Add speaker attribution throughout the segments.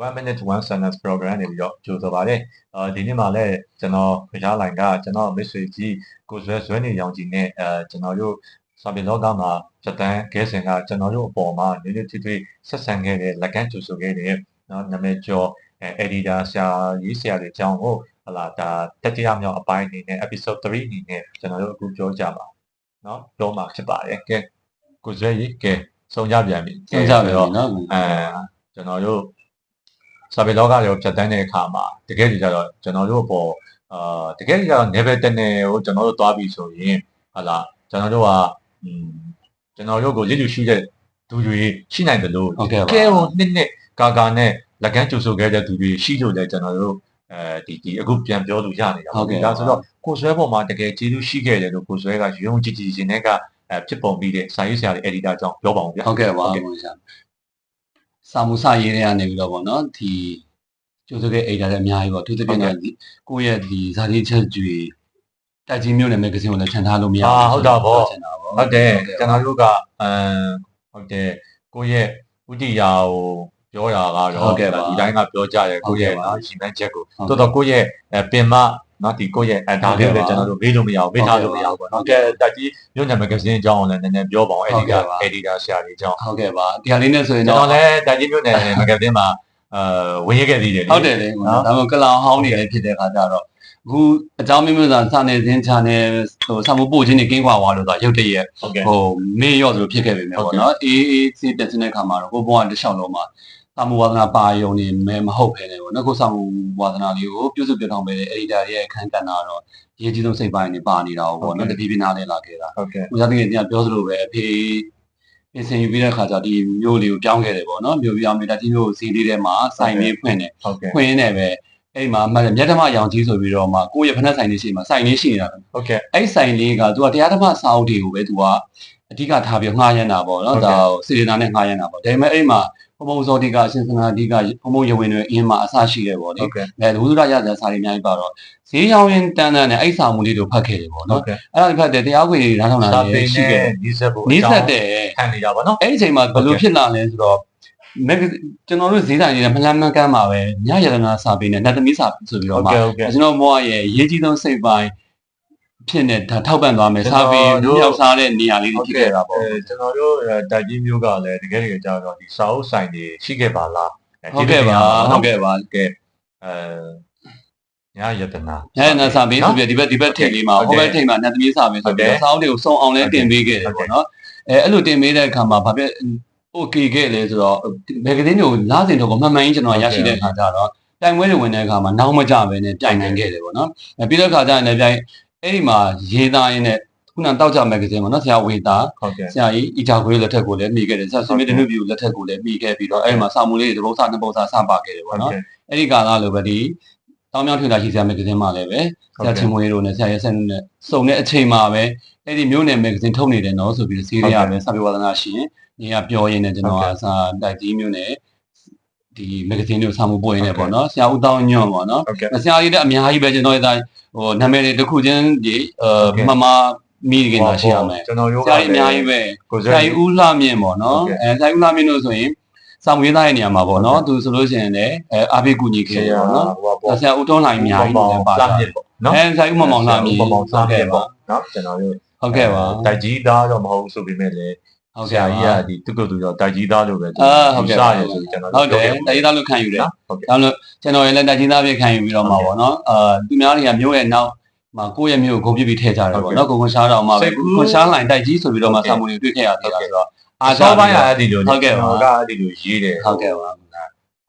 Speaker 1: 1 minute one sentence program နေပြီးတော့ကြိုဆိုပါရစေ။အာဒီနေ့မှာလည်းကျွန်တော်ခရားလိုင်ကကျွန်တော်မိတ်ဆွေကြီးကိုဇွဲဇွဲနေရောင်ကြီးနဲ့အဲကျွန်တော်တို့စာပေလောကမှာစတန်ဂဲစင်ကကျွန်တော်တို့အပေါ်မှာနည်းနည်းထွေးထွေးဆက်ဆံခဲ့တဲ့လက်ကန်ကြိုဆိုခဲ့တဲ့နော်နာမည်ကျော်အဲ editor ဆရာရေးဆရာတွေအကြောင်းကိုဟလာဒါတတိယမြောက်အပိုင်းအနေနဲ့ episode 3အနေနဲ့ကျွန်တော်တို့အခုပြောကြပါနော်ပြောမှာဖြစ်ပါတယ်ကဲကိုဇွဲကြီးကဲဆုံးကြပြန်ပြီ
Speaker 2: စဉ်းစားမယ်နော်
Speaker 1: အဲကျွန်တော်တို့ စာပေလောကတွေကိုဖြတ်တန်းတဲ့အခါမှာတကယ်ကြတော့ကျွန်တော်တို့အပေါ်အာတကယ်ကြတော့ level 10နဲ့ကိုကျွန်တော်တို့သွားပြီဆိုရင်ဟာလာကျွန်တော်တို့ကอืมကျွန်တော်တို့ကိုလစ်လူရှိတဲ့သူတွေရှိနိုင်တယ်လို့
Speaker 2: ဟုတ်ကဲ့ပါ
Speaker 1: ကဲဟိုနှစ်နှစ်ကာကာနဲ့လက်ကမ်းကြိုဆိုခဲ့တဲ့သူတွေရှိလို့လည်းကျွန်တော်တို့အဲဒီဒီအခုပြန်ပြောလို့ရနေတာ
Speaker 2: ဟုတ်ကဲ့
Speaker 1: ဒါဆိုတော့ကိုယ်ဆွဲပေါ်မှာတကယ်ကျေးဇူးရှိခဲ့တယ်လို့ကိုယ်ဆွဲကရုံကြည်ကြည်ရှင်တဲ့ကအဲဖြစ်ပုံပြီးတဲ့စာရေးဆရာတွေ editor ကြောင့်ပြောပါအောင်ဗျာ
Speaker 2: ဟုတ်ကဲ့ပါ
Speaker 1: ဟုတ်ကဲ့
Speaker 2: ဘုရား စာမှုစာရေးတဲ့ကနေပြီးတော့ဗောနော်ဒီကျိုးစတဲ့အိဒါလည်းအများကြီးပေါ့သူတပြင်းတော့ဒီကိုယ့်ရဲ့ဒီဇာတိချက်ကျွေတိုက်ကြီးမျိုးနဲ့မဂ္ဂဇင်းကိုလည်းခြံထားလို့မရ
Speaker 1: အာဟုတ်တာဗော
Speaker 2: ခြံထားဗော
Speaker 1: ဟုတ်တယ်ကျွန်တော်တို့ကအမ်ဟုတ်တယ်ကိုယ့်ရဲ့ဥတီယာကိုပြောတာကတော့ဒီတိုင်းကပြောကြတယ်ကိုယ့်ရဲ့နော်ရှင်မဲ့ချက်ကိုတော်တော်ကိုယ့်ရဲ့အဲပင်မ နော်ဒီကိုယ့်ရဲ့အဲဒါလေးလည်းကျွန်တော်တို့မေးလို့မရဘူးမေးထားလို့မရဘူးပေါ့နော်ကဲတက်ကြီးမြို့နယ်မဂ္ဂဇင်းအကြောင်းလည်းနည်းနည်းပြောပါအောင်အဲ့ဒီက editor ဆရာကြီးအကြောင်း
Speaker 2: ဟုတ်ကဲ့ပါဒီဟာလေးနဲ့ဆိုရင်
Speaker 1: ကျွန်
Speaker 2: တော့
Speaker 1: တော်လည်းတက်ကြီးမြို့နယ်မဂ္ဂဇင်းမှာအဲဝင်ရခဲ့သေးတယ်
Speaker 2: ဟုတ်တယ်လေဒါမှမဟုတ်ကလောင်ဟောင်းနေလည်းဖြစ်တဲ့ခါကျတော့အခုအကြောင်းမျိုးမျိုးသာစာနယ်ဇင်း channel ဟိုစာမှုပို့ခြင်းတွေကင်းကွာသွားလို့ဆိုတာရုပ်တရက်
Speaker 1: ဟုတ်ကဲ့
Speaker 2: ဟိုမေ့ရော့သလိုဖြစ်ခဲ့ပြီမယ်
Speaker 1: ဟုတ်
Speaker 2: ပေါ့
Speaker 1: ကဲ့
Speaker 2: နော်အေးအေးစီးတက်တဲ့ခါမှာတော့ကိုဘွားတစ်လျှောက်လုံးမှာ သာမဝါဒနာပါယုံနေမဲမဟုတ်ဖ ೇನೆ ပေါ့နော်ကိုစာမဝါဒနာလေးကိုပြုစုပြထောင်ပေးတဲ့ editor ရဲ့အခန်းကဏ္ဍတော့အရေးကြီးဆုံးစိတ်ပိုင်းနေပါနေတာပေါ့နော်တဖြည်းဖြည်းနားလည်လာခဲ့တာ
Speaker 1: ဟုတ်ကဲ့
Speaker 2: ဦးစားတကယ်ပြန်ပြောသလိုပဲအဖေပြင်ဆင်ယူပြီးတဲ့ခါကျဒီမျိုးလေးကိုပြောင်းခဲ့တယ်ပေါ့နော်မျိုးပြောင်းပြီးတာဒီမျိုးစီးလေးထဲမှာစိုင်းလေးဖွင့်တယ်
Speaker 1: ဟုတ်ကဲ့
Speaker 2: ဖွင့်ရင်းနဲ့ပဲအဲ့မှာမှတ်တယ်မြတ်ဓမ္မရောင်ကြီးဆိုပြီးတော့မှကိုယ့်ရဲ့ဖက်နှက်ဆိုင်လေးရှိမှစိုင်းလေးရှိနေတာပဲ
Speaker 1: ဟုတ်ကဲ့
Speaker 2: အဲ့ဆိုင်လေးကသူကတရားဓမ္မစာအုပ်တွေကိုပဲသူကအဓိကထားပြီးငှားရမ်းတာပေါ့နော်
Speaker 1: ဟုတ်ကဲ့
Speaker 2: ဒါစေတနာနဲ့ငှားရမ်းတာပေါ့ဒါပေမဲ့အဲ့မှာ ဘုံဘုံဇောတိကအရှင်သနာတိကဘုံဘုံယဝင်တွေအင်းမှာအဆရှိတယ်ပေါ့လေ
Speaker 1: ဟုတ်ကဲ့
Speaker 2: အဲဝိသုဒရဇာစာတွေအများကြီးပါတော့ဈေးရောင်းရင်တန်းတန်းနဲ့အဲ့စာမှုလေးတို့ဖတ်ခဲ့တယ်ပေါ့
Speaker 1: ဟု
Speaker 2: နော်
Speaker 1: တ်ကဲ့
Speaker 2: အဲ့ဒါတွေဖတ်တယ်တရားခွေတွေနားထောင်တာ
Speaker 1: စာပေ
Speaker 2: လည်းရှိ
Speaker 1: နဲ့
Speaker 2: ခဲ့တယ်
Speaker 1: နီးစပ်ဖို့
Speaker 2: နီးစပ်တယ်
Speaker 1: ခံနေတာပါနော်
Speaker 2: အဲ့ဒီအချိန်မှာဘယ်လိုဖြစ်လာလဲဆိုတော့မက်ဂကျွန်တော်တို့ဈေးဆိုင်တွေနဲ့မလန်းမကမ်းပါပဲညရတနာစာပေနဲ့နတ်သမီးစာဆိုပြီး
Speaker 1: ဟု
Speaker 2: တော့
Speaker 1: တ်
Speaker 2: မှ
Speaker 1: ကဲ့ဟုတ်ကဲ့
Speaker 2: ကျွန်တော်ဘွားရဲ့ရေးကြီးဆုံးစိတ်ပိုင်း ဖြစ်နေဒါထောက်ပံ့သွားမယ်
Speaker 1: ကျွန်
Speaker 2: စာ
Speaker 1: တော်
Speaker 2: ပေ
Speaker 1: တို့
Speaker 2: မြောက်စားတဲ့နေရာလေးတွေ
Speaker 1: ဟုတ်
Speaker 2: ဖြစ်
Speaker 1: ကဲ့
Speaker 2: ခဲ့တာပေါ့
Speaker 1: အဲကျွန်တော်တို့တိုက်ကြီးမျိုးကလည်းတကယ်တကယ်ကြာတော့ဒီစာအုပ်ဆိုင်တွေရှိခဲ့ပါလား
Speaker 2: ဟုတ်ကဲ့ပါဟုတ်ကဲ့ပါ
Speaker 1: ကဲအဲညာယတနာ
Speaker 2: ညရတနာစာပေဆိုပြီးဒီဘက်ဒီဘက်ထိပ်လေးမှာ
Speaker 1: ဟုတ်
Speaker 2: ဟို
Speaker 1: ကဲ့
Speaker 2: ဘက်ထိပ်မှာနတ်သမီးစာပေဆိုပြီး
Speaker 1: ဟုတ်ကဲ့
Speaker 2: စာအုပ်တွေကိုစုံအောင်လဲ
Speaker 1: ဟုတ်ကဲ့
Speaker 2: တင်ပေးခဲ့တယ်
Speaker 1: ဟုတ်ကဲ့
Speaker 2: ပေါ့နော်အဲအဲ့လိုတင်ပေးတဲ့အခါမှာဘာဖြစ် okay ခဲ့လဲဆိုတော့မဂ္ဂဇင်းတွေကိုလားစင်တော့မှန်မှန်ကြီးကျွန်တော်ရရှိတဲ့အခါကျတော့တိုင်ပွဲတွေဝင်တဲ့အခါမှာနောက်မကြပဲနဲ့ပြိုင်နိုင်ခဲ့တယ်ပေါ့နော်အဲပြီးတဲ့အခါကျရင်လည်းပြိုင် အဲ့ဒီမှာရေးသားရင်းနဲ့ခုနတောက်ကြမဂ္ဂဇင်းပေါ့နော်ဆရာဝေတာ
Speaker 1: ဟုတ်ကဲ့
Speaker 2: ဆရာကြီးအီချာခွေးလက်ထက်ကိုလည်းမိခဲ့တယ်ဆရာဆွေမင်းတနုပြူလက်ထက်ကိုလည်းမိခဲ့ပြီးတော့အဲ့ဒီမှာစာမူလေးတွေတစ်ပုဒ်စာနှစ်ပုဒ်စာစပါခဲ့တယ်ပေါ့နော်အဲ့ဒီကာလလိုပဲဒီတောင်းမြောင်းထွေတာရှိဆရာမဂ္ဂဇင်းမှာလည်းပဲဆရာချင်းမွေးတို့နဲ့ဆရာရဲဆန်တို့နဲ့စုံတဲ့အချိန်မှာပဲအဲ့ဒီမျိုးနယ်မဂ္ဂဇင်းထုတ်နေတယ်နော်ဆိုပြီးစီးရီးရပဲစာပေဝါဒနာရှင်ညီကပြောရင်းနဲ့ကျွန်တော်ကစာတိုက်ကြီးမျိုးနဲ့ ဒီမဂ္ဂဇင်းတွေကိုစာမှုပို့ရင်းနဲ့ပေါ့နော်ဆရာဦးတောင်းညွန့်ပေါ့နော်
Speaker 1: ဟုတ်ကဲ့
Speaker 2: ဆရာကြီးလည်းအများကြီးပဲကျွန်တော်ရဲ့ဒါဟိုနာမည်တွေတစ်ခုချင်းဒီအဲမမမိခင်တာရှိရမယ်
Speaker 1: ကျွန်တော်တို့
Speaker 2: ဆရာကြီးအများကြီးပဲ
Speaker 1: ကို
Speaker 2: ဆ
Speaker 1: ဇေ
Speaker 2: ရာကြီးဦးလှမြင့်ပေါ့နော်
Speaker 1: ဟုတ်ကဲ့
Speaker 2: အဲဆရာကြီးဦးလှမြင့်လို့ဆိုရင်စာမွေးသားရဲ့နေရာမှာပေါ့နော်သူဆိုလို့ရှိရင်လည်းအဲအားပေးကူညီခဲ့တယ်ပေါ့နော်
Speaker 1: ဟိုပေါ့
Speaker 2: ဆရာဦးတွန်းလှိုင်အများကြီးလည်းပါ
Speaker 1: လာ
Speaker 2: တာ
Speaker 1: မြင့်ပေါ့နော်
Speaker 2: အဲဆရာကြီးဦးမမောင်လှမြင့်
Speaker 1: ပမောင်စားမြင့်
Speaker 2: ပါ
Speaker 1: ပေါ့နော်ကျွန်တော်တို့
Speaker 2: ဟုတ်ကဲ့ပါ
Speaker 1: တိုက်ကြီးသားတော့မဟုတ်ဆိုပေမဲ့လည်း
Speaker 2: ဟုတ်
Speaker 1: ဆ
Speaker 2: ကဲ့
Speaker 1: ရာ
Speaker 2: ပါ
Speaker 1: ကြီးကဒီသူကသူတော့တိုက်ကြီးသားလို့ပဲသူ
Speaker 2: အာဟုတ်ကဲ့
Speaker 1: စရဆိုကျွန်တော်
Speaker 2: ဟုတ်တယ်
Speaker 1: ပြောခဲ့
Speaker 2: တိုင်းသားလို့ခံယူတယ်
Speaker 1: နော်ဟုတ်ကဲ့
Speaker 2: ဒါလို့ကျွန်တော်ရဲ့လက်တကြီးသားပြခံယူပြီးတော့မှာပေါ့နော်အာသူများတွေကမျိုးရဲ့နောက်မှာကိုယ့်ရဲ့မျိုးကိုဂုံပြစ်ပြီးထည့်ကြတယ်ပေါ့နော်ကိုခွန်ရှားတော်မှာပဲခွန်ရှားလိုင်းတိုက်ကြီးဆိုပြီးတော့မှစာမူတွေတွေ့ခဲ့ရသေးတာဆိုတော့
Speaker 1: အာစောပိုင်းကအဲ့ဒီလို
Speaker 2: ဟုတ်ကဲ့ပါ
Speaker 1: ကအဲ့ဒီလိုရေးတယ်
Speaker 2: ဟုတ်ကဲ့ပါ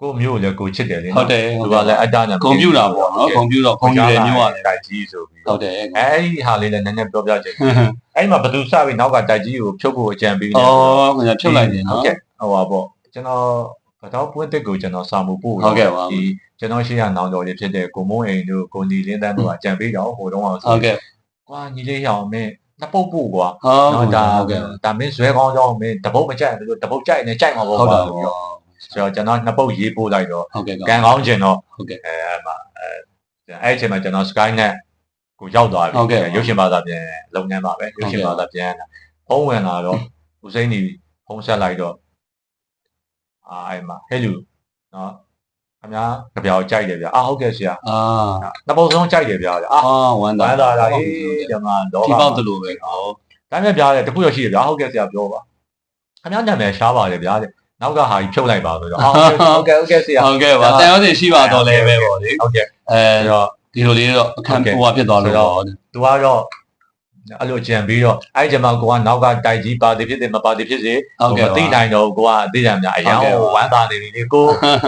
Speaker 1: ကိုမျိုးလည်းကိုချစ်တယ်လေ
Speaker 2: ဟုတ်တယ်
Speaker 1: သူကလည်းအတ္တနဲ့
Speaker 2: ကွန်ပျူတာပေါ့နော်ကွန်ပျူတာကွန်ပျူတာမျိုးရတယ်
Speaker 1: တိုက်ကြီးဆိုပြီး
Speaker 2: ဟုတ်တယ်
Speaker 1: အဲ့ဒီဟာလေးလည်းနည်းနည်းပြောပြချင်တယ်အဲ့ဒီမှာဘသူစပြီးနောက်ကတိုက်ကြီးကိုဖြုတ်ဖို့အကြံပေး
Speaker 2: อ๋อခင်ဗျာဖြုတ်လိုက်တယ်
Speaker 1: ဟုတ်
Speaker 2: နော်
Speaker 1: ကဲ့ဟိုပါပေါ့ကျွန်တော်ကတော့ပွင့်တက်ကိုကျွန်တော်စာမှုပို့
Speaker 2: ဟုတ်ကဲ့ပါ
Speaker 1: ဒီကျွန်တော်ရှိရနောင်တော်လေးဖြစ်တဲ့ကိုမုံအိမ်တို့ကိုနီလင်းတန်းတို့ကအကြံပေးတော့ဟိုတုန်းက
Speaker 2: ဟုတ်ကဲ့
Speaker 1: ကွာညီလေးရအောင်မင်းနှစ်ပုတ်ပို့ကွာ
Speaker 2: ဟုတ်
Speaker 1: နော်ဒါ
Speaker 2: ဟုတ်ကဲ့
Speaker 1: ဒါမင်းဇွဲကောင်းကြောင်းမင်းတပုတ်မကြိုက်ဘူးတပုတ်ကြိုက်နေကြိုက်မှာပေါ့
Speaker 2: ဟုတ်
Speaker 1: ကွာ
Speaker 2: တာ
Speaker 1: ဆို
Speaker 2: ပေါ့
Speaker 1: ပြီးတော့ကျွန်တော်ကျွန်တော်နှစ်ပုတ်ရေးပို့လိုက်တော့
Speaker 2: ဟုတ်ကဲ့
Speaker 1: ကံကောင်းကျင်တော့
Speaker 2: ဟုတ်ကဲ့
Speaker 1: အဲအဲ့မှာအဲအဲ့အချိန်မှာကျွန်တော် Skynet ကိုရောက်သွားပြီ
Speaker 2: ဟုတ်ကဲ့
Speaker 1: ရုပ်ရှင်ဘာသာပြန်လုပ်ငန်းပါပဲရုပ်ရှင်ဘာသာပြန်တာဖုံးဝင်လာတော့ဦးစိန်ကြီးဖုံးဆက်လိုက်တော့အာအဲ့မှာဟဲ့လူနော်ခင်ဗျာကြပြောက်ကြိုက်တယ်ဗျာအာဟုတ်ကဲ့ဆရာ
Speaker 2: အာ
Speaker 1: နှစ်ပုံစံကြိုက်တယ်ဗျာအာ
Speaker 2: အာဝမ်းသာ
Speaker 1: ဘာသာတာကြီးဒီမှာတော့
Speaker 2: ဒီပေါက်တလို့ပဲဟော
Speaker 1: ဒါနဲ့ပြားတယ်တခုရရှိတယ်ဗျာဟုတ်ကဲ့ဆရာပြောပါခင်ဗျာနာမည်ရှားပါတယ်ဗျာတဲ့ နောက်ကဟာကြီးဖြုတ်လိုက်ပါဆိုတော့အာဟုတ်ကဲ့ဟုတ်ကဲ့ဆရာ
Speaker 2: ဟုတ်ကဲ့ပါတန်ရောစင်ရှိပါတော့လဲပဲပေါ့လေ
Speaker 1: ဟုတ်ကဲ့
Speaker 2: အဲ
Speaker 1: အဲ့တော့
Speaker 2: ဒီလိုလေးတော့အခန်းဟိုဟာဖြစ်သွားလို့တော့
Speaker 1: သူကတော့ အဲ့လိုကြံပြီးတော့အဲ့ဒီမှာကိုကနောက်ကတိုက်ကြီးပါတိဖြစ်တယ်မပါတိဖြစ်စေ
Speaker 2: ဟုတ်ကဲ့
Speaker 1: မသိနိုင်တော့ကိုကအသိဉာဏ်များအရန်ဟိုဝမ်းသာနေပြီလေကို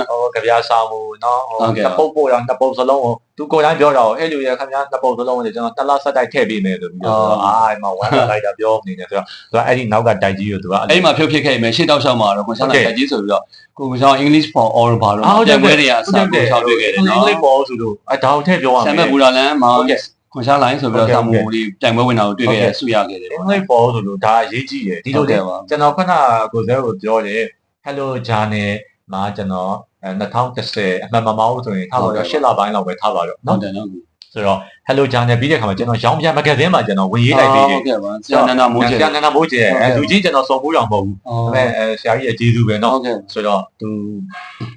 Speaker 1: ဟိုကြပြားဆောင်မှုနော်ဟိုနှစ်ပုတ်ပို့ရနှစ်ပုတ်စလုံးကိုသူကိုယ်တိုင်ပြောတော့အဲ့လိုရခင်ဗျာနှစ်ပုတ်စလုံးကိုကျွန်တော်တစ်လားဆက်တိုက်ထည့်ပေးမယ်ဆိုပြီးတော့အာအဲ့မှာဝမ်းသာလိုက်တာပြောနေတယ်ဆိုတော့သူကအဲ့ဒီနောက်ကတိုက်ကြီးကိုသူက
Speaker 2: အဲ့ဒီမှာဖြုတ်ဖြစ်ခဲ့မယ်ရှေ့တောက်လျှောက်မှာတော့ခွန်ရှာလာတက်ကြီးဆိုပြီးတော့ကိုကိုချောင်း English for all ဘာလို့ပြန်ပွဲတွေကစာကိုချောင်းတွေ့ခဲ့တယ်နော်
Speaker 1: လေးပေါ်ဆိုလို့အဲ့ဒါကိုထည့်ပြောရမယ်
Speaker 2: ဆမ်မက်ဘူရာလန်မှာ
Speaker 1: ဟုတ်ကဲ့
Speaker 2: ခွန်ရှာလိုင်းဆိုပြီးတော့စာမူလေးပြန်ပွဲဝင်တာကိုတွေ့ခဲ့ရဆုရခဲ့တယ်
Speaker 1: အင်္ဂလိပ်ပေါ်ဆိုလို့ဒါအရေးကြီးတယ်ဒီလိုလေကျွန်တော်ခုနကိုဇဲကိုပြောတယ် Hello Journal မှာကျွန်တော်အဲ2010အမှန်မမောင်းဆိုရင်ထားပါတော့8လပိုင်းလောက်ပဲထားပါတော့
Speaker 2: ဟုတ်
Speaker 1: နော်
Speaker 2: တယ်နော်
Speaker 1: ဆိုတော့ Hello Journal ပြီးတဲ့ခါမှာကျွန်တော်ရောင်းပြန်မဂဇင်းမှာကျွန်တော်ဝင်ရေးလိုက်သေးတယ်
Speaker 2: ဟုတ်ကဲ့ပါဆရာနန္ဒမိုးကျေ
Speaker 1: ဆရာနန္ဒမိုးကျေအဲလူကြီးကျွန်တော်စုံဖို့တော့မဟုတ်ဘူးဒါပေမဲ့အဲဆရာကြီးရဲ့ကျေးဇူးပဲနော်
Speaker 2: ဟုတ်ကဲ့
Speaker 1: ဆိုတော့သူ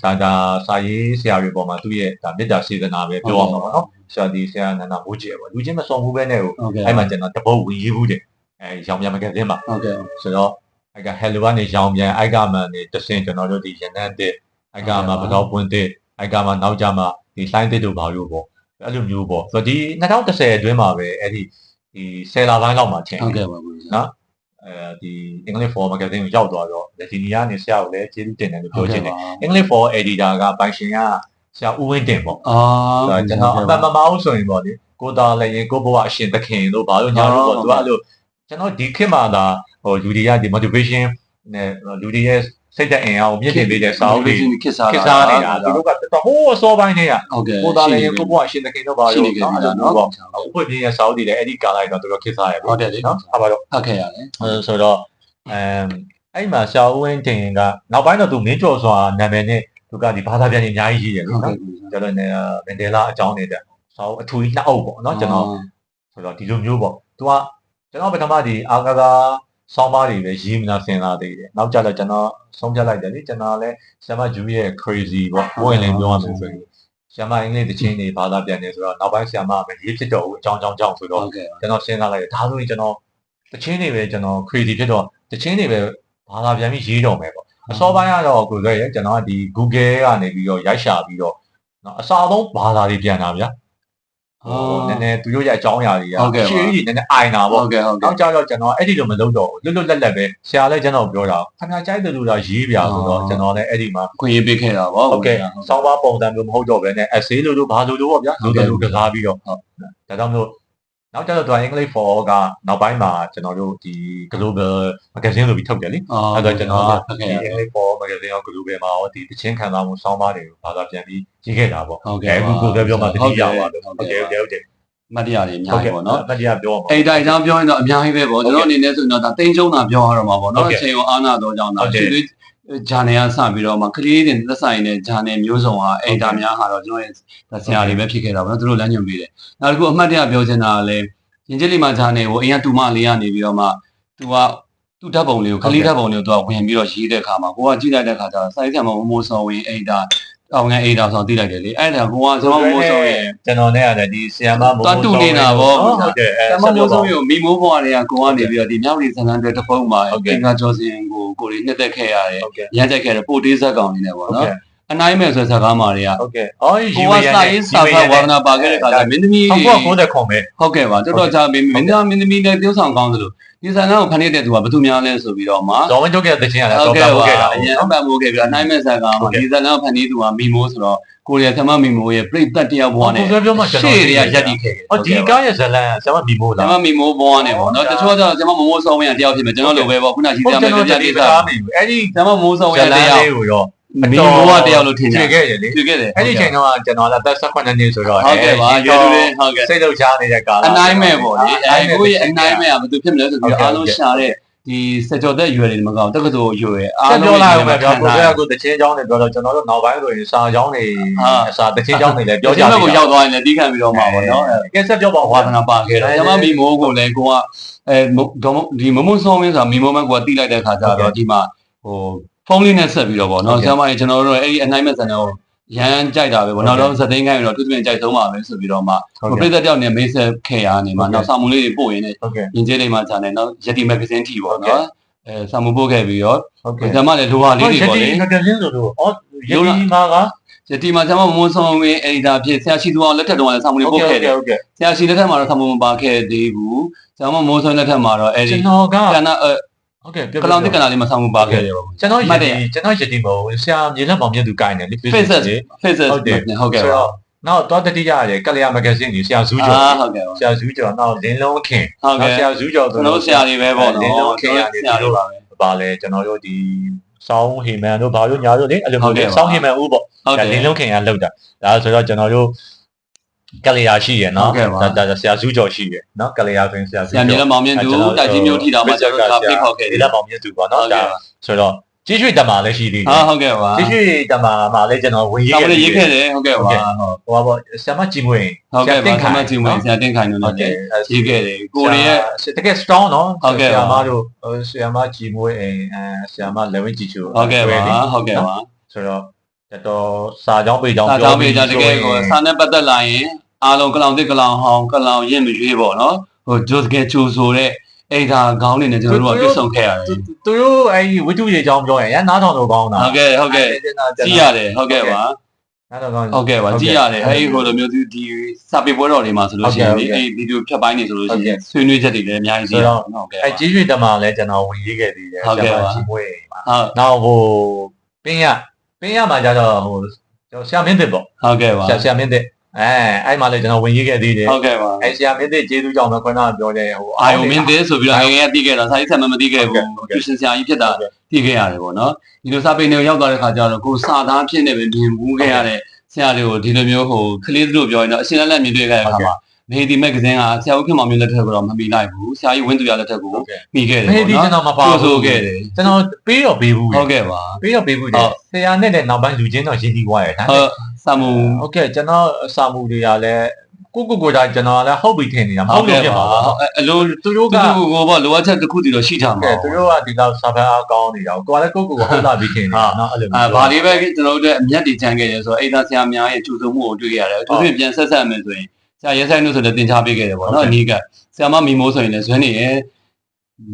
Speaker 1: ဒါဒါစာရေးဆရာတွေပေါ်မှာသူ့ရဲ့ဒါမေတ္တာစေတနာပဲပြောအောင်ပါနော်ဆရာဒီဆရာနန္ဒမိုးကျေပေါ့လူချင်းမစုံဘူးပဲနဲ့ဟို
Speaker 2: ဟုတ်ကဲ့
Speaker 1: အဲ့မှာကျွန်တော်တပုတ်ဝင်ရေးဘူးတဲ့အဲရောင်ပြန်မကတဲ့မှာ
Speaker 2: ဟုတ်ကဲ့
Speaker 1: ဆိုတော့အဲ့က hello ကနေရောင်ပြန်အဲ့ကမှနေတစင်ကျွန်တော်တို့ဒီရနန်းတဲ့အဲ့ကမှပတော်ပွင့်တဲ့အဲ့ကမှနောက်ကြမှဒီလိုင်းတဲ့တို့ဘာလို့ပေါ့ အဲ့လိုမျိုးပေါ့ဆိုတော့ဒီ2010အတွင်းမှာပဲအဲ့ဒီဒီ10လပိုင်းလောက်မှာထင်
Speaker 2: ဟုတ်
Speaker 1: တယ်
Speaker 2: ကဲ့ပါဘူး
Speaker 1: နော်အဲဒီ English for Magazine ကိုရောက်သွားတော့ဒီနီကနေဆရာကိုလည်းကျေးဇူးတင်တယ်လို့ပြောချင်တယ် English for Editor ကပိုင်ရှင်ကဆရာဦးဝင်းတင်ပေါ့
Speaker 2: အာ
Speaker 1: ဒါကျွန်တော်အမှန်မမအောင်ဆိုရင်ပေါ့လေကိုသားလည်းရင်ကိုဘဝအရှင်သခင်တို့ဘာလို့ညာလို့ပေါ့သူကအဲ့လိုကျွန်တော်ဒီခေတ်မှာဒါဟိုလူတွေကဒီ motivation နဲ့လူတွေရဲ့ စိတ်ဓာတ်အင်အားကိုမြင့်တင်ပေးတဲ့စာအုပ်တွေ
Speaker 2: ခေတ်စား
Speaker 1: ခေတ်စားနေတာသူတို့ကတော်တော်ဟိုးအစောပိုင်းတည်းက
Speaker 2: ဟုတ်ကဲ့
Speaker 1: ကိုသားလည်းရင်ကိုဘဝအရှင်သခင်တို့ဘာ
Speaker 2: ရှိ
Speaker 1: လို့
Speaker 2: နေကြ
Speaker 1: နော်
Speaker 2: ပြီ
Speaker 1: အဲ့လို
Speaker 2: နော်
Speaker 1: ပေါ့ဥပဒေရဲ့စာအုပ်တွေလည်းအဲ့ဒီကာလိုက်တော့သူတို့ခေတ်စားရပြီ
Speaker 2: ဟုတ်တယ်လေ
Speaker 1: နော်အဲ့ပါတော့
Speaker 2: ဖတ်ခဲ့ရတယ်
Speaker 1: အဲဆိုတော့အမ်အဲ့မှာဆရာဦးဝင်းတင်ကနောက်ပိုင်းတော့သူမင်းကျော်စွာနာမည်နဲ့သူကဒီဘာသာပြန်ကြီးအများကြီးရှိတယ်
Speaker 2: ဟုတ်
Speaker 1: နော်
Speaker 2: ကဲ့
Speaker 1: ကျွန်တော်လည်းမန်ဒဲလာအကြောင်းနေတဲ့စာအုပ်အထူးကြီးနှစ်အုပ်ပေါ့နော်ကျွန်တော်ဆိုတော့ဒီလိုမျိုးပေါ့သူကကျွန်တော်ပထမဒီအာကာသာ ဆောင်းပါးတွေပဲရေးမလားစဉ်းစားသေးတယ်နောက်ကြတော့ကျွန်တော်ဆုံးဖြတ်လိုက်တယ်လေကျွန်တော်လည်းဆ iam ဂျူရဲ့ crazy ပေါ့ဘိုးရင်လည်းပြောရမယ်ဆိုရင်ဆ iam အင်္ဂလိပ်သချင်းတွေဘာသာပြန်နေဆိုတော့နောက်ပိုင်းဆ iam မရေးဖြစ်တော့ဘူးအကြောင်းကြောင်းကြောင်းဆိုတော့
Speaker 2: ဟုတ်ကဲ့
Speaker 1: ကျွန်တော်စဉ်းစားလိုက်တယ်ဒါဆိုရင်ကျွန်တော်တချင်းတွေပဲကျွန်တော် crazy ဖြစ်တော့တချင်းတွေပဲဘာသာပြန်ပြီးရေးတော့မယ်ပေါ့အစောပိုင်းကတော့ကိုယ်ဆိုရင်ကျွန်တော်ကဒီ Google ကနေပြီးတော့ရိုက်ရှာပြီးတော့နော်အစားဆုံးဘာသာတွေပြန်တာဗျာ ဟိုနည်းနည်းသူတို့ရဲ့အကြောင်းအရာတွေကရှေ့ကြီးနည်းနည်းအိုင်တာပေါ့
Speaker 2: ဟုတ်ကဲ့ဟုတ်ကဲ့
Speaker 1: နောက်ကြတော့ကျွန်တော်အဲ့ဒီလိုမလုပ်တော့ဘူးလွတ်လွတ်လပ်လပ်ပဲဆရာလည်းကျွန်တော်ပြောတာခင်ဗျာကြိုက်တယ်လို့တော့ရေးပြဆိုတော့ကျွန်တော်လည်းအဲ့ဒီမှာ
Speaker 2: ခွင့်ရေးပေးခဲ့တာပေါ့
Speaker 1: ဟုတ်ကဲ့စောင်းပါပုံစံမျိုးမဟုတ်တော့ဘဲနဲ့ essay လို့လို့ဘာလို့လို့ပေါ့ဗျာလို့တယ်လို့ကစားပြီးတော့ဟုတ်ဒါကြောင့်မလို့ နောက်ကြတော့သူက English for All ကနောက်ပိုင်းမှာကျွန်တော်တို့ဒီ global magazine လို့ပြီးထုတ်တယ်လေ
Speaker 2: အော်
Speaker 1: အဲ့တော့ကျွန်တော်က
Speaker 2: ဟုတ်
Speaker 1: ဒီ
Speaker 2: ကဲ့
Speaker 1: English for magazine ရော global မှာရောဒီတချင်းခံစားမှုစောင်းပါတွေကိုဘာသာပြန်ပြီးရေးခဲ့တာပေါ့
Speaker 2: ဟုတ်
Speaker 1: အဲ
Speaker 2: ကဲ့
Speaker 1: အခုကိုယ်ပြောမှတတိယပါတော့
Speaker 2: ဟု
Speaker 1: ဟုတ်တ်
Speaker 2: ကဲ့
Speaker 1: ကဲ့ဟုတ်ကဲ့ဟုတ်ကဲ့
Speaker 2: မတ်တရားတွေအများ
Speaker 1: ဟုတ်
Speaker 2: ကြီး
Speaker 1: ကဲ့
Speaker 2: ပေါ့နော်
Speaker 1: တတိယပြောမှာ
Speaker 2: အဲ့ဒါအကြောင်းပြောရင်တော့အများကြီးပဲပေါ့ကျွန်တော်အနေနဲ့ဆိုရင်တော့ဒါတိန်းကျုံတာပြောရတော့မှာပေါ့
Speaker 1: ဟုတ်
Speaker 2: နော်
Speaker 1: ကဲ့
Speaker 2: အချိန်ရောအာနာတော့ကြောင်း
Speaker 1: ဟု
Speaker 2: တာ
Speaker 1: တ်ကဲ့
Speaker 2: ဒီလို ဂျာနယ်ကစပြီးတော့မှကလေးတွေသက်ဆိုင်တဲ့ဂျာနယ်မျိုးစုံဟာအဲ့ဒါများဟာတော့ကျွန်တော်ရဲ့ဆရာတွေပဲဖြစ်ခဲ့တာပေါ့နော်သူတို့လမ်းညွှန်ပေးတယ်နောက်တစ်ခုအမှတ်တရပြောချင်တာကလည်းရင်ကျစ်လီမှာဂျာနယ်ကိုအရင်တူမလေးကနေပြီးတော့မှသူကသူ့ဓာတ်ပုံလေးကိုကလေးဓာတ်ပုံလေးကိုသူကဝင်ပြီးတော့ရေးတဲ့အခါမှာကိုကကြည့်လိုက်တဲ့အခါကျတော့စိုက်ဆံမမိုးစောဝင်အဲ့ဒါ အောင်ငန်းအဲ့ဒါဆိုသိလိုက်တယ်လေအဲ့ဒါကိုကကျွန်တော်မိုးစောရဲ့
Speaker 1: ကျွန်တော်နဲ့ရတယ်ဒီဆီယမ်မမိုး
Speaker 2: သွားတူနေတာပေါ့
Speaker 1: ဟုတ်တယ်အဲ
Speaker 2: တမမိုးဆုံးရုံမိမိုးဘွားတွေကကိုကနေပြီးတော့ဒီမြောက်ရီဇန်နန်တွေတစ်ဖုံးမှာ
Speaker 1: ဟုတ်ကဲ့
Speaker 2: အင်္ဂါကျော်စင်ကိုကိုရီနှစ်သက်ခဲ့ရတယ်
Speaker 1: ဟုတ်ကဲ့
Speaker 2: ရမ်းချက်ခဲ့တယ်ပိုတေးဇက်ကောင်နေနဲ့ပေါ့
Speaker 1: ဟုတ်
Speaker 2: နော်
Speaker 1: ကဲ့
Speaker 2: အနိုင်မဲ့ဆိုတဲ့ဇာကားမာတွေက
Speaker 1: ဟုတ်ကဲ့အော်ယူ
Speaker 2: ကို
Speaker 1: ဝ
Speaker 2: က
Speaker 1: ရ
Speaker 2: စာရေးစာဖတ်ဝါဒနာပါခဲ့တဲ့ခါကျမင်းသမီး
Speaker 1: ဟုတ်
Speaker 2: တွေ
Speaker 1: ကဲ့ကိုတဲ့ခုံပဲ
Speaker 2: ဟုတ်ကဲ့ပါတော်တော်ကြာမင်းမင်းသားမင်းသမီးနဲ့ tiêu ဆောင်ကောင်းသလိုဒီဇာန်ကိုဖန်နေတဲ့သူကဘယ်သူများလဲဆိုပြီးတော့မှ
Speaker 1: ဇော်ဝင်းချုပ်ရဲ့တခြင်းရတယ်
Speaker 2: ဟု
Speaker 1: တော့
Speaker 2: တ်
Speaker 1: က
Speaker 2: ကဲ့
Speaker 1: ဟုတ်
Speaker 2: ပါ
Speaker 1: ကဲ့တာ
Speaker 2: အရင်အမှန်မိုးခဲ့ပြီးအနိုင်မဲ့ဇာကားမှာဒီဇာန်ကိုဖန်နေသူကမီမိုးဆိုတော့ကိုရီးယားသမမီမိုးရဲ့ပြိတ်သက်တယောက်ဘွားနဲ့
Speaker 1: ကိုပြောမှကျွန်တော်
Speaker 2: ရှေ့တွေကရက်တည်ခဲ့တယ်
Speaker 1: အော်ဒီကားရဲ့ဇလန်ဆရာမမီမိုး
Speaker 2: ကျ
Speaker 1: လား
Speaker 2: မမီမိုးဘွားနဲ့ပေါ့နော်တချို့တော့ကျမမမိုးစောင်းဝင်တယောက်ဖြစ်မယ်ကျွန်တော်လိုပဲပေါ့ခုနကြီး
Speaker 1: ဟုတ်
Speaker 2: ပြ
Speaker 1: ကျွန်
Speaker 2: မယ်
Speaker 1: တော်
Speaker 2: ပြ
Speaker 1: တ
Speaker 2: ပြ
Speaker 1: တိ
Speaker 2: ပြ
Speaker 1: သားမိဘူးအဲ့ဒီ
Speaker 2: ကျမမိုးစောင်း
Speaker 1: ဇ
Speaker 2: ဝင်
Speaker 1: လ
Speaker 2: တ
Speaker 1: န်
Speaker 2: ယောက်
Speaker 1: လေး ကိုတော့
Speaker 2: မီမိုးကတယောက်လို့ထင်ကြ
Speaker 1: တွေ့ခဲ့ရလေ
Speaker 2: တွေ့ခဲ့တယ်
Speaker 1: အဲ့ဒီချိန်တော့ကျွန်တော်လည်းသက်18နှစ်ဆိုတော့
Speaker 2: ဟုတ်ကဲ့ပါရွယ်တူလေးဟုတ်ကဲ့
Speaker 1: စိတ်လောက်ချနေတဲ့ကာလ
Speaker 2: အနိုင်မဲ့ပေါ့လေအဲကိုရဲ့အနိုင်မဲ့ကဘယ်သူဖြစ်မလဲဆိုပြီးအားလုံးရှာတဲ့ဒီစကြော်သက်ရွယ်တွေမကောင်းတက္ကသိုလ်ရွယ်အား
Speaker 1: ဆက်
Speaker 2: လုံး
Speaker 1: ပြောလိုက်အောင်ပဲပြော
Speaker 2: ခံ
Speaker 1: ကို
Speaker 2: စား
Speaker 1: ကကိုတချင်းချောင်းတွေပြောတော့ကျွန်တော်တို့နောက်ပိုင်းဆိုရင်စာချောင်းတွေအစာတချင်းချောင်းတွေလည်း
Speaker 2: ပြော
Speaker 1: ပြော
Speaker 2: ကြ
Speaker 1: ကြ
Speaker 2: တယ်
Speaker 1: တယ်
Speaker 2: ကိုရောက်သွားရင်လည်းတီးခံပြီးတော့မှာပေါ့နော်
Speaker 1: ကဲဆက်ပြောပါ
Speaker 2: ဝါသနာပါခဲ့တယ်ကျမမီမိုးကိုလည်းကိုကအဲဒီမမုံဆောင်ဝင်းဆိုတာမီမိုးမကိုကတီးလိုက်တဲ့ခါကျတော့ဒီမှာဟို ဖုန်းလေးနဲ့ဆက်ပြီးတော့ပေါ့နော်ကျမကြီးကျွန်တော်တို့အဲ့ဒီအနိုင်မဲ့စံတော့ရမ်းကြိုက်တာပဲဗောနောက်တော့ဇသိန်းခိုင်းတော့သူတပင်ကြိုက်ဆုံးပါပဲဆိုပြီးတော့မှ
Speaker 1: ဟုတ်
Speaker 2: ပရိ
Speaker 1: ကဲ့
Speaker 2: သတ်တယောက်နဲ့မိတ်ဆက်ခဲ့ရနေမှာ
Speaker 1: ဟုတ်ကဲ့
Speaker 2: နောက်စာမှုလေးတွေပို့ရင်းနဲ့
Speaker 1: ဟုတ်ကဲ့
Speaker 2: ယဉ်ကျေးလေးမှာဂျာနယ်နောက်ယတိမဂ္ဂဇင်းထီပေါ့
Speaker 1: ဟုတ်ကဲ့
Speaker 2: နော်အဲစာမှုပို့ခဲ့ပြီးတော့
Speaker 1: ဟုတ်ကဲ့
Speaker 2: ဇမလည်းလိုဟာလေးတွေပေါ့လေ
Speaker 1: ငကင်းဆိုတော့အော်ယတိမာက
Speaker 2: ယတိမှာဇမမမွန်းဆောင်ဝင်းအက်ဒီတာဖြစ်ဆရာရှိသူအောင်လက်ထက်တုန်းကလည်းစာမှုလေးပို့ခဲ့တယ်
Speaker 1: ဟုတ်ကဲ့
Speaker 2: ဆရာရှိလက်ထက်မှာတော့စာမှုမပါခဲ့သေးဘူးဇမမွန်းဆောင်လက်ထက်မှာတော့အဲဒီ
Speaker 1: ကျွန်တော်က
Speaker 2: ကဏ္ဍအဲ
Speaker 1: ဟုတ်ကဲ့
Speaker 2: ကလောင်တစ်ကဏ္ဍလေးမှာစာမှုပါခဲ့တယ်ပေါ့
Speaker 1: ကျွန်တော်ယ
Speaker 2: မှတ်တယ်
Speaker 1: တိကျွန်တော်ယတိမဟုတ်ဆရာမြေလက်ပေါင်မြတ်သူကိုင်းတယ်လေ
Speaker 2: faces faces
Speaker 1: ဟုတ်တယ်
Speaker 2: ဟုတ်ကဲ့
Speaker 1: ဆို
Speaker 2: ပါ
Speaker 1: တော့နောက်တော့တတိယရတယ်ကလျာမဂ္ဂဇင်းကြီးဆရာဇူးကျော်
Speaker 2: အာဟုတ်ကဲ့ပါ
Speaker 1: ဆရာဇူးကျော်နောက်လင်းလုံးခင်
Speaker 2: ဟုတ်
Speaker 1: နော
Speaker 2: ကဲ့
Speaker 1: က်ဆရာဇူးကျော်
Speaker 2: ကျွန်တော်ဆရာတွေပဲပေါ့နော်
Speaker 1: လင်းလုံးခင်ရ
Speaker 2: ဆရာတွေပါပဲ
Speaker 1: ပါလဲကျွန်တော်တို့ဒီစောင်းဟီမန်တို့ဘာလို့ညာတို့လေအဲ့လို
Speaker 2: ဟုတ်
Speaker 1: မျိုး
Speaker 2: ကဲ့ပါ
Speaker 1: စောင်းဟီမန်ဦးပေါ့
Speaker 2: ဟုတ်တယ်
Speaker 1: လင်းလုံးခင်ရလောက်တာဒါဆိုတော့ကျွန်တော်တို့ ကလျာရှိရနော်
Speaker 2: ဟုတ်ကဲ့ပါ
Speaker 1: ဒါဒါဆရာဇူးကျော်ရှိရနော်ကလျာဆိုရင်ဆရာဇူး
Speaker 2: ဆရာမြေ
Speaker 1: ကျော်
Speaker 2: လက်မောင်မြင့်သူတိုက်ကြီးမျိုးထိတာမှကျွန်တော်တို့ကဖိတ်ခေါ်ခဲ့တယ်
Speaker 1: ဒီလက်ပေါင်မြတ်သူပေါ့
Speaker 2: ဟု
Speaker 1: နော်
Speaker 2: တ်
Speaker 1: ဒါ
Speaker 2: ကဲ့ပါ
Speaker 1: ဆိုတော့ကြီးရွှေတမာလည်းရှိသေးတယ်
Speaker 2: ဟာဟုတ်ကဲ့ပါ
Speaker 1: ကြီးရွှေတမာမှာလည်းကျွန်တော်ဝင်ရေး
Speaker 2: ဆောင်း
Speaker 1: ခဲ့
Speaker 2: လေးရေးခဲ့တယ်ဟုတ်ကဲ့ပါဟုတ်
Speaker 1: ဟိုပါပေါ့ဆရာမကြည်မွေ
Speaker 2: ဟုတ်ကဲ့ပါဆရာမကြီးမွေးဆရာတင်ခိုင်တို့
Speaker 1: ဟုတ်ကဲ့
Speaker 2: လည်းရေးခဲ့တယ်ကိုရီးယား
Speaker 1: တကယ် strong နော်
Speaker 2: ဟုတ်ကဲ့
Speaker 1: ဆ
Speaker 2: ပါ
Speaker 1: ရာမတို့ဟိုဆရာမကြည်မွေအိမ်အဲဆရာမလေဝင်းကြည်ချူ
Speaker 2: ဟုတ်ကဲ့ပါဟုတ်ကဲ့ပါ
Speaker 1: ဆိုတော့တော်တော်စာကြောင်းပေကြောင်း
Speaker 2: စာကြောင်းပေးကြတကယ်ကိုစာနဲ့ပတ်သက်လာရင် အားလုံးကလောင်တစ်ကလောင်ဟောင်းကလောင်ရင့်မရွေးပေါ့နော်ဟိုဂျိုစကဲချူဆိုတဲ့အိဒါခေါင်းနေနဲ့ကျွန်တော်တို့ကပြည့်စုံခဲ့ရတယ်
Speaker 1: သူတို့အဲဒီဝိတုရေကြောင်းပြောရင်ရနားထောင်လို့ကောင်းတာ
Speaker 2: ဟုတ်ကဲ့ဟုတ်ကဲ့ကြည့်ရတယ်ဟုတ်ကဲ့ပါ
Speaker 1: နားထောင်ကောင်း
Speaker 2: ဟုတ်ကဲ့ပါကြည့်ရတယ်အဲဒီဟိုလိုမျိုးဒီစာပေပွဲတော်တွေမှာဆိုလို့ရှိရင်ဒီဗီဒီယိုဖြတ်ပိုင်းနေဆိုလို့ရှိရင်ဆွေးနွေးချက်တွေလည်းအများကြီးရှိရဟုတ်ကဲ့
Speaker 1: အဲကြီးရွှေတမာလည်းကျွန်တော်ဝင်ရေးခဲ့သေးတယ်
Speaker 2: ဟုတ်ကဲ့ပါ
Speaker 1: ကြည်မွေအိမ်မှာ
Speaker 2: ဟုတ်
Speaker 1: နောက်ဟိုပင်းရပင်းရမှာကြတော့ဟိုကျွန်တော်ဆရာမင်းတစ်ပေါ့
Speaker 2: ဟုတ်ကဲ့ပါ
Speaker 1: ဆရာဆရာမင်းတစ် အဲအဲ့မှာလည်းကျွန်တော်ဝင်ရေးခဲ့သေးတယ်
Speaker 2: ဟုတ်ကဲ့ပါ
Speaker 1: အဲဆရာမင်းတစ်ကျေးဇူးကြောင့်ပဲခွန်းတော့ပြောတယ်ဟို
Speaker 2: အာယုံမင်းသေးဆိုပြီးတော့ငယ်ငယ်တီးခဲ့တာစာရေးဆက်မမတီးခဲ့
Speaker 1: ဟုတ်
Speaker 2: ဘူး
Speaker 1: ကဲ့
Speaker 2: ကျူရှင်ဆရာကြီးဖြစ်တာတီးခဲ့ရတယ်ပေါ့နော်ဒီလိုစာပေတွေရောက်သွားတဲ့ခါကျတော့ကိုစာသားဖြစ်နေပဲမြင်ဘူးခဲ့ရတဲ့ဆရာတွေကိုဒီလိုမျိုးဟိုကလေးတို့ပြောရင်တော့အရှင်လက်လက်မြင်တွေ့ခဲ့တဲ့အခါမှာမေဒီမက်ဂဇင်းကဆရာဦးခင်မောင်မျိုးလက်ထက်ကတော့မမီလိုက်ဘူးဆရာကြီးဝင်းသူရလက်ထက်ကို
Speaker 1: ဟုတ်ကဲ့
Speaker 2: မိခဲ့တယ်
Speaker 1: မေ
Speaker 2: ပေါ့
Speaker 1: ဒီကျွန်
Speaker 2: နော်
Speaker 1: တော်မပါ
Speaker 2: ပြော
Speaker 1: ဘူး
Speaker 2: ဆိုခဲ့တယ်
Speaker 1: ကျွန်တော်ပေးတော့ပေးဘူး
Speaker 2: ဟုတ်ကဲ့ပါ
Speaker 1: ပေးတော့ပေးဘူး
Speaker 2: ဟု
Speaker 1: တယ်
Speaker 2: တ်
Speaker 1: ဆရာနဲ့လည်းနောက်ပိုင်းလူချင်းတော့ရင်းနှီးသွားရတယ်ဒါ
Speaker 2: ဟုတ် စာမူ
Speaker 1: ဟုတ်ကဲ့ကျွန်တော်စာမူတွေကလည်းကိုကိုကိုတိုင်းကျွန်တော်လည်းဟုတ်ပြီထင်နေတာမဟုတ်လို့ဖြစ်ပါဘူး
Speaker 2: အလို
Speaker 1: သူတို့က
Speaker 2: ကိုကိုပေါ့လိုအပ်ချက်တစ်ခုတည်းတော့ရှိထားမှာဟုတ်
Speaker 1: ကဲ့သူတို့ကဒီလောက်စာဖတ်အားကောင်းနေတာကိုကလည်းကိုကိုကိုဟုတ်လာပြီထင်နေတာနော်အဲ့လို
Speaker 2: အဲဘာလေးပဲကျွန်တော်တို့အမျက်တွေချမ်းခဲ့တယ်ဆိုတော့အိမ်သားဆရာများရဲ့ကျူဆုံးမှုကိုတွေ့ရတယ်သူတို့ပြန်ဆက်ဆက်မယ်ဆိုရင်ဆရာရဲဆိုင်တို့ဆိုလည်းသင်ချပေးခဲ့တယ်ပေါ့နော်အနည်းကဆရာမမီမိုးဆိုရင်လည်းဇွန်းနေရဲ့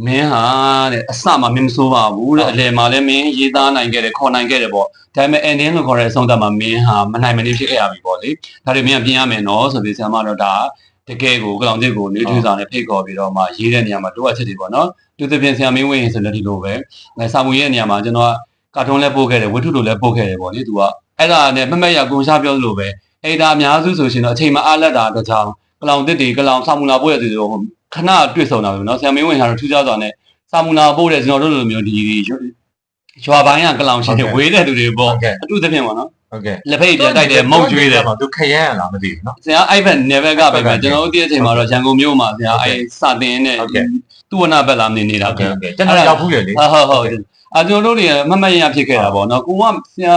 Speaker 2: မင်းဟာတဲ့အစမှမင်းမဆိုးပါဘူးတဲ့အလယ်မှာလည်းမင်းရေးသားနိုင်ခဲ့တယ်ခေါ်နိုင်ခဲ့တယ်ပေါ့ဒါပေမဲ့ ending လို့ခေါ်တဲ့အဆုံးသတ်မှာမင်းဟာမနိုင်မနေဖြစ်ခဲ့ရပြီပေါ့လေဒါတွေမင်းကပြင်ရမယ်နော်ဆိုပြီးဆရာမတော့ဒါတကယ်ကိုကလောင်တစ်ကိုနေထွေးစာနဲ့ဖိတ်ခေါ်ပြီးတော့မှရေးတဲ့နေရာမှာတိုးအပ်ချက်တွေပေါ့နော်သူသဖြင့်ဆရာမင်းဝင်းရင်ဆိုလည်းဒီလိုပဲအဲစာမှုရဲ့နေရာမှာကျွန်တော်ကကာတွန်းလည်းပို့ခဲ့တယ်ဝတ္ထုတို့လည်းပို့ခဲ့တယ်ပေါ့လေသူကအဲ့ဒါနဲ့မမက်ရကိုရှားပြောသလိုပဲအဲ့ဒါအများစုဆိုရှင်တော့အချိန်မအားလက်တာတကြောင်ကလောင်တစ်တွေကလောင်စာမှုလာပို့ရတဲ့သူတို့ ခဏတွေ့ဆုံတာပဲเนาะဆရာမင်းဝင်းကတော့ထူးခြားစွာနဲ့စာမှုလာပို့တဲ့ကျွန်တော်တို့လိုမျိုးဒီရွာပိုင်းကကလောင်ရှင်တွေဝေးတဲ့သူတွေပေါ့
Speaker 1: ဟုတ်ကဲ့
Speaker 2: အတူသဖြင့်ပေါ့နော်
Speaker 1: ဟုတ်ကဲ့
Speaker 2: လက်ဖိတ်ပြန်တိုက်တယ်မုတ်ကျွေးတယ်
Speaker 1: သူခရမ်းလားမသိဘူးเนาะ
Speaker 2: ဆရာအဲ့ဘက်နယ်ဘက်ကပဲပဲကျွန်တော်တို့ဒီအချိန်မှာတော့ရန်ကုန်မြို့မှာဆရာအဲ့စတင်နဲ့
Speaker 1: ဟုတ်ကဲ့
Speaker 2: သူဝနာဘက်လာနေနေတာ
Speaker 1: ဟုတ်ကဲ့ဟုတ်ကဲ့ကျွန်တော်ရောက်ဘူးလေလေ
Speaker 2: ဟုတ်ဟုတ်ဟုတ်အကျွန်တော်တို့တွေမမတ်ရဖြစ်ခဲ့တာပေါ့နော်ကိုကဆရာ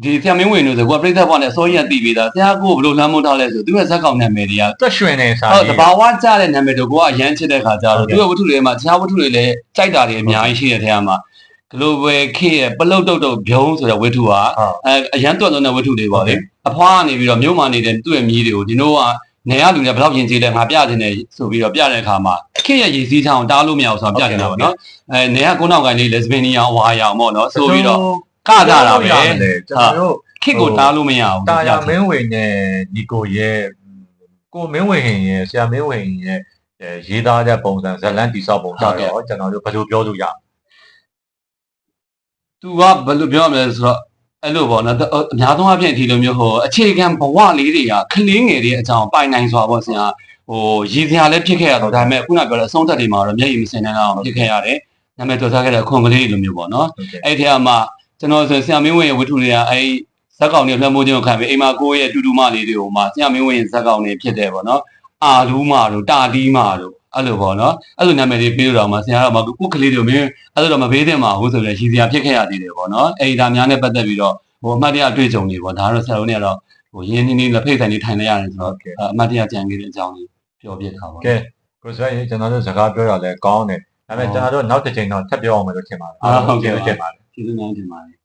Speaker 2: ဒီဆရာမင်းဝင်တို့ဆိုကိုကပြိဿဘွားနဲ့အစိုးရတည်ပြီးသားဆရာကိုဘယ်လိုလမ်းမထားလဲဆိုသူရဲ့ဇက်ကောင်နာမည်တွေက
Speaker 1: တွက်ရွှင်နေစာ
Speaker 2: ဟုတ်တဘာဝကြတဲ့နာမည်တို့ကိုကအရန်ချစ်တဲ့ခါကျတော့သူ့ရဲ့ဝတ္ထုတွေမှာတခြားဝတ္ထုတွေလည်းကြိုက်တာတွေအများကြီးရှိတဲ့ထဲမှာ global k ရဲ့ပလုတ်တုတ်တုတ်ဘုံဆိုတဲ့ဝတ္ထုဟာအဲအရန်တွတ်လုံးတဲ့ဝတ္ထုတွေပေါ့လေအဖွားကနေပြီးတော့မြို့မှာနေတဲ့သူ့ရဲ့မြည်တွေကိုဒီတို့ကနေရလူတွေဘယ်လောက်ရင်ကျေးလဲငါပြတင်တယ်ဆိုပြီးတော့ပြတဲ့အခါမှာခက်ရဲ့ရည်စည်းချောင်းတားလို့မရအောင်ဆိုတာပြတင်တာပေါ့နော်အဲနေကကုန်းနောက်ကန်လေးလက်စပင်နီယာဝါရောင်ပေါ့နော်ဆိုပြီးတော့ ကကြတာပဲ
Speaker 1: ကျွန်တော်တို့
Speaker 2: ခစ်ကိုတားလို့မရအောင်
Speaker 1: တာယာမင်းဝင်နဲ့ညီကိုရဲ့ကိုမင်းဝင်ရဲ့ဆရာမင်းဝင်ရဲ့ရေးသားတဲ့ပုံစံဇလန်တိဆောက်ပုံကြတော့ကျွန်တော်တို့ဘယ်လိုပြောလို့ရ
Speaker 2: သူကဘယ်လိုပြောမလဲဆိုတော့အဲ့လိုပေါ့နော်အများဆုံးအဖြစ်ဒီလိုမျိုးဟိုအခြေခံဘဝလေးတွေကကလေးငယ်တွေအကြောင်းပိုင်နိုင်စွာပေါ့ဆရာဟိုရည်စရာလည်းဖြစ်ခဲ့ရတော့ဒါပေမဲ့ခုနပြောတဲ့အဆုံးသက်တွေမှာတော့မျက်ရည်မစင်နိုင်အောင်ဖြစ်ခဲ့ရတယ်နာမည်တော်ထားခဲ့တဲ့ခွန်ကလေးလိုမျိုးပေါ့နော်
Speaker 1: ဟုတ်ကဲ့
Speaker 2: အဲ့ဒီအမှာ ကျွန်တော်ဆိုဆရာမင်းဝင်ရဲ့ဝတ္ထုတွေကအဲ့ဇက်ကောင်တွေလွှမ်းမိုးခြင်းကိုခံပြီးအိမ်မှာကိုယ့်ရဲ့တူတူမလေးတွေကိုမှဆရာမင်းဝင်ရဲ့ဇက်ကောင်တွေဖြစ်တယ်ပေါ့နော်အာလူးမာတို့တာတီးမာတို့အဲ့လိုပေါ့နော်အဲ့လိုနာမည်တွေပေးလို့တော့မှဆရာတော်မှကိုကလေးတွေမင်းအဲ့လိုတော့မပေးသင့်ပါဘူးဆိုတော့ရည်စရာဖြစ်ခဲ့ရသေးတယ်ပေါ့နော်အဲ့ဒီဒါများနဲ့ပတ်သက်ပြီးတော့ဟိုအမှတ်တရတွေ့ကြုံတွေပေါ့ဒါတော့ဆရာတော်နဲ့တော့ဟိုရင်းနှီးနှီးလက်ဖိတ်ဆိုင်တွေထိုင်လိုက်ရတယ်ဆိုတော့အမှတ်တရကြံခဲ့တဲ့အကြောင်းကြီးပြောပြထားပါဘူး
Speaker 1: ကဲကိုဆိုရင်ကျွန်တော်တို့စကားပြောတာလည်းကောင်းတယ်ဒါပေမဲ့ကျွန်တော်တို့နောက်တစ်ချိန်တော့ထပ်ပြောအောင်မယ်လို့ထင်ပါတယ်
Speaker 2: ဟုတ်ကဲ့
Speaker 1: ထင်ပါတယ်
Speaker 2: ကျေးဇူးများတင်ပါတယ်